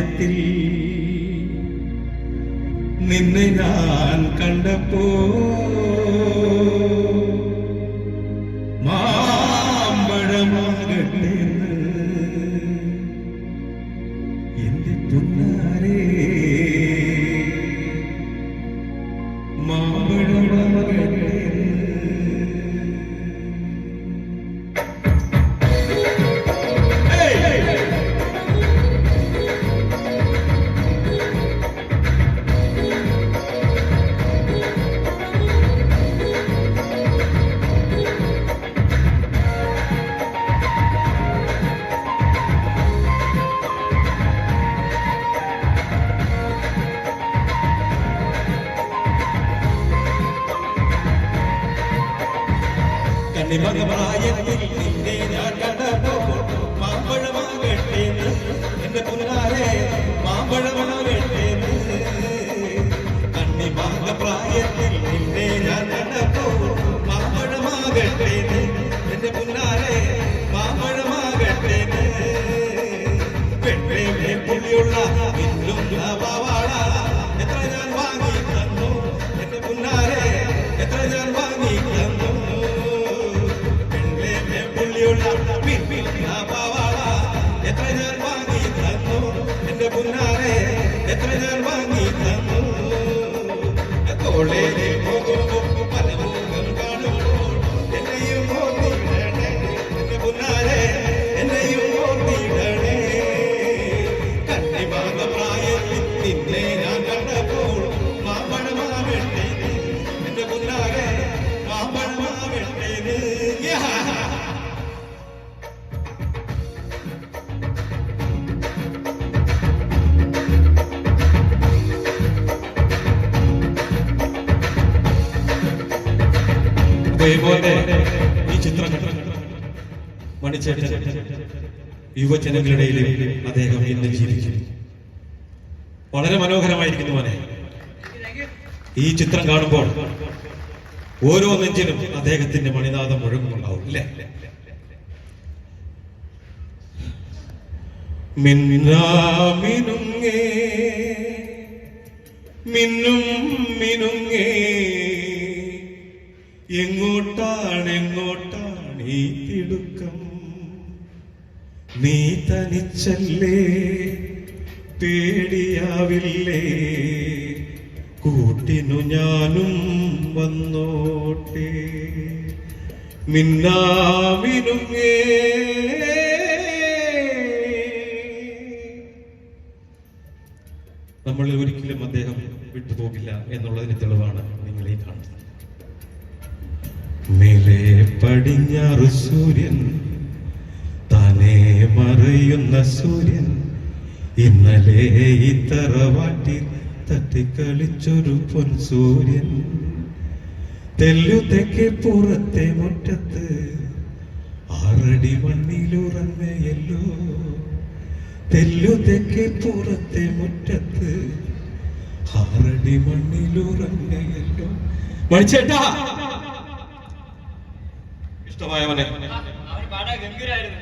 പ്രായത്തിൽ നിന്നെ ഞാൻ കണ്ടപ്പോ കണ്ണിമകപ്രായത്തിൽ നിന്നെ ഞാൻ കണ്ടപ്പോൾ മാമ്പഴമാകട്ടെ എന്റെ പുനാരെ മാമ്പഴമാകട്ടെ കണ്ണിമകപ്രായത്തിൽ നിന്നെ ഞാൻ കണ്ടപ്പോൾ മാമ്പഴമാകട്ടെ എന്റെ പുനാരെ മാമ്പഴമാകട്ടെ പെണ്ണേ പുള്ളിയുള്ള മിന്നുന്ന പാവാട എത്ര ഞാൻ വാങ്ങി തന്നു? എന്റെ പുന്നാരെ എത്ര ഞാൻ എത്ര ഞാൻ വാങ്ങി തന്നു എന്റെ പുന്നാരെ എത്ര ഞാൻ വാങ്ങി തന്നു കോളേജിൽ അതേപോലെ ഈ യുവജനങ്ങളുടെ അദ്ദേഹം ഇന്ന് ജീവിക്കുന്നു വളരെ മനോഹരമായിരിക്കുന്നു മോനെ. ഈ ചിത്രം കാണുമ്പോൾ ഓരോ നെഞ്ചിനും അദ്ദേഹത്തിന്റെ മണിനാഥം മുഴങ്ങുന്നുണ്ടാവും ഇല്ലേ? മിന്നാമിനുങ്ങേ മിന്നും മിനുങ്ങേ എങ്ങോട്ടാണ് എങ്ങോട്ടാണ് ഈ തിടുക്കം? നീ തനിച്ചല്ലേ? പേടിയാവില്ലേ? കൂട്ടിനു ഞാനും വന്നോട്ടെ. മിന്നാമിനുങ്ങേ. നമ്മൾ ഒരിക്കലും അദ്ദേഹം വിട്ടുപോകില്ല എന്നുള്ളതിന് തെളിവാണ് നിങ്ങളീ കാണുന്നത്. മേലെ പടിഞ്ഞാറ് സൂര്യൻ തനെ മറയുന്ന സൂര്യൻ. ഇന്നലെ ഈ തറവാട്ടിൽ തട്ടിക്കളിച്ചൊരു പൊൻ സൂര്യൻ. തെല്ലു തെക്കേ പുറത്തെ മുറ്റത്ത് ആറടി മണ്ണിലുറങ്ങയല്ലോ തെല്ലു തെക്കേ പുറത്തെ മുറ്റത്ത് ആറടി മണ്ണിലുറങ്ങയല്ലോ മണിച്ചേട്ടാ ഇഷ്ടമായവനെ അവന് പാടാൻ ഗംഭീരായിരുന്നു